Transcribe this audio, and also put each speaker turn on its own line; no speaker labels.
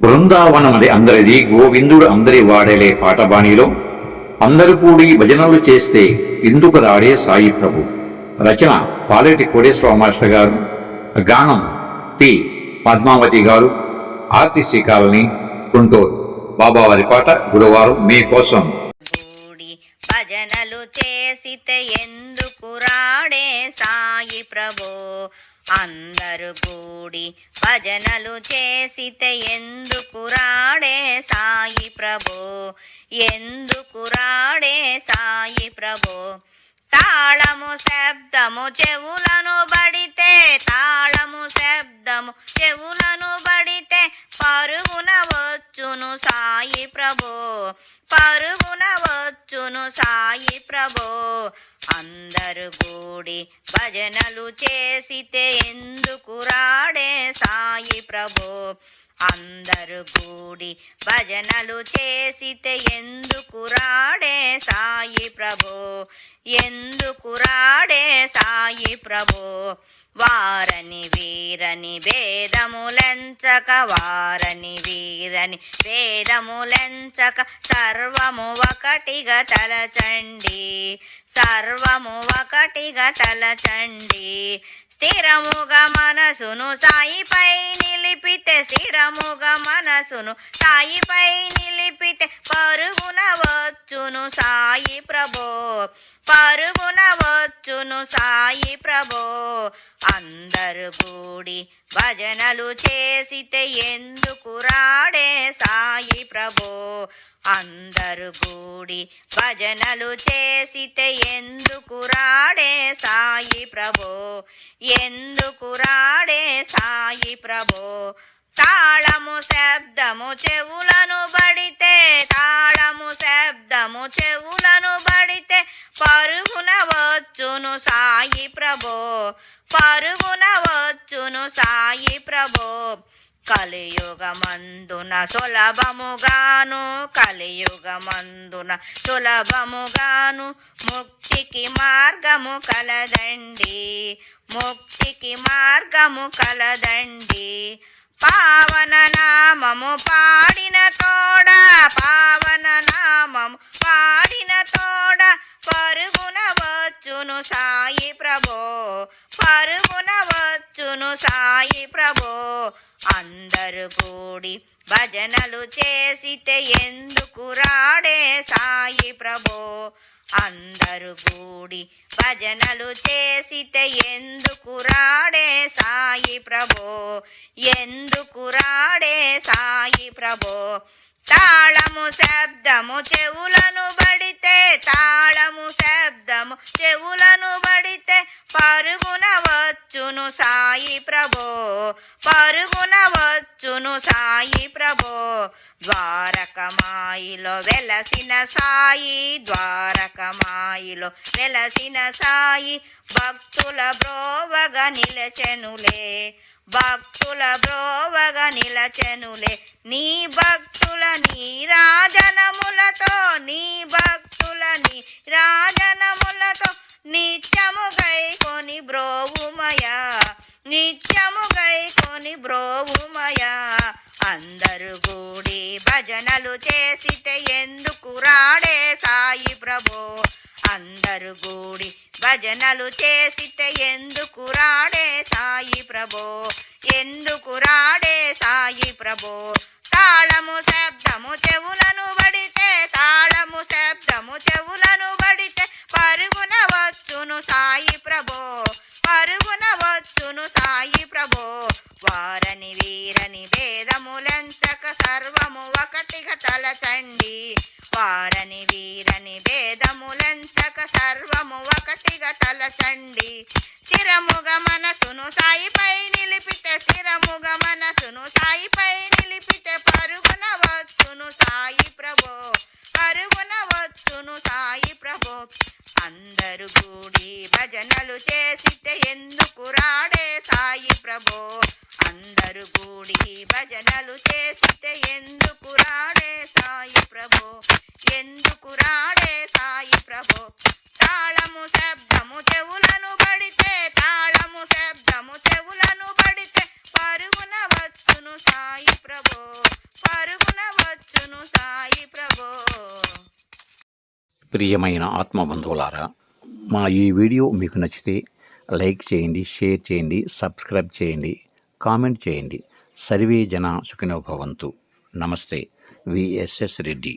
బృందావనమది అందరిది గోవిందుడు అందరి వాడేలే పాటబాణిలో. అందరూ కూడి భజనలు చేస్తే ఎందుకు రాడే సాయి ప్రభు. రచన పాలెటి కోడేశ్వర మాస్టర్ గారు. గానం పి పద్మావతి గారు. RTC colony Guntur. బాబావారి పాట గురువారం మీకోసం
భజనలు చేసితే ఎందుకు రాడే సాయి ప్రభు? అందరు కూడి భజనలు చేసితే ఎందుకు రాడే సాయి ప్రభో? ఎందుకు రాడే సాయి ప్రభో? తాళము శబ్దము చెవులను బడితే తాళము శబ్దము చెవులను బడితే పరుగున వచ్చును సాయి ప్రభో. పరుగున వచ్చును సాయి ప్రభో. అందరు కూడి భజనలు చేసితే ఎందుకు రాడే సాయి ప్రభో? అందరు కూడి భజనలు చేసితే ఎందుకు రాడే సాయి ప్రభో? ఎందుకు రాడే సాయి ప్రభో? వారని వీరని భేదములెంచక వారని వీరని భేదములెంచక సర్వము ఒకటిగా తలచండి సర్వము ఒకటిగా తలచండి. స్థిరముగా మనసును సాయిపై నిలిపితే స్థిరముగా మనసును సాయిపై నిలిపితే పరుగున వచ్చును సాయి ప్రభో. పరుగున వచ్చును సాయి ప్రభో. అందరు కూడి భజనలు చేసితే ఎందుకు రాడే సాయి ప్రభో? అందరు కూడి భజనలు చేసితే ఎందుకు రాడే సాయి ప్రభో? ఎందుకు రాడే సాయి ప్రభో? తాళము శబ్దము చెవులను బడితే తాళము శబ్దము చెవు పరుగున వచ్చును సాయి ప్రభో పరుగున వచ్చును సాయి ప్రభో. కలియుగమందున సులభముగాను కలియుగమందున సులభముగాను ముక్తికి మార్గము కలదండి ముక్తికి మార్గము కలదండి. పావన నామము పా పరుగున వచ్చును సాయి ప్రభో. అందరు కూడి భజనలు చేసితే ఎందుకు రాడే సాయి ప్రభో? అందరు కూడి భజనలు చేసితే ఎందుకు రాడే సాయి ప్రభో? ఎందుకు రాడే సాయి ప్రభో? తాళము శబ్దము చెవులను బడితే తాళము శబ్దము చెవులను బడితే వచ్చును సాయి ప్రభో పరుగున వచ్చును సాయి ప్రభో. ద్వారకమాయిలో వెలసిన సాయి ద్వారకమాయిలో వెలసిన సాయి భక్తుల బ్రోవగా నిలచెనులే భక్తుల బ్రోవగా నిలచెనులే. నీ భక్తుల నీ రాజనములతో నీ భక్తుల నీ రాజనములతో నిత్యము గైకొని భజనలు చేసితే ఎందుకు రాడే సాయి ప్రభో? అందరు కూడి భజనలు చేసితే ఎందుకు రాడే సాయి ప్రభో? ఎందుకు రాడే సాయి ప్రభో? తాళము శబ్దము చెవులను బడితే తాళము శబ్దము చెవులను బడితే పరుగున వచ్చును సాయి ప్రభో. సర్వము ఒకటిగా తలచండి. మనసును సాయిపై నిలిపితే చిరముగ మనసును సాయిపై నిలిపితే పరుగున వచ్చును సాయి ప్రభో పరుగున వచ్చును సాయి ప్రభో. అందరు కూడి భజనలు చేసితే ఎందుకు రాడే సాయి ప్రభో? అందరు కూడి భజనలు చేసితే ఎందుకు రాడే సాయి ప్రభో?
ప్రియమైన ఆత్మబంధువులారా మా ఈ వీడియో మీకు నచ్చితే లైక్ చేయండి షేర్ చేయండి సబ్స్క్రైబ్ చేయండి కామెంట్ చేయండి. సర్వే జన సుఖినోభవంతు నమస్తే విఎస్ఎస్ రెడ్డి.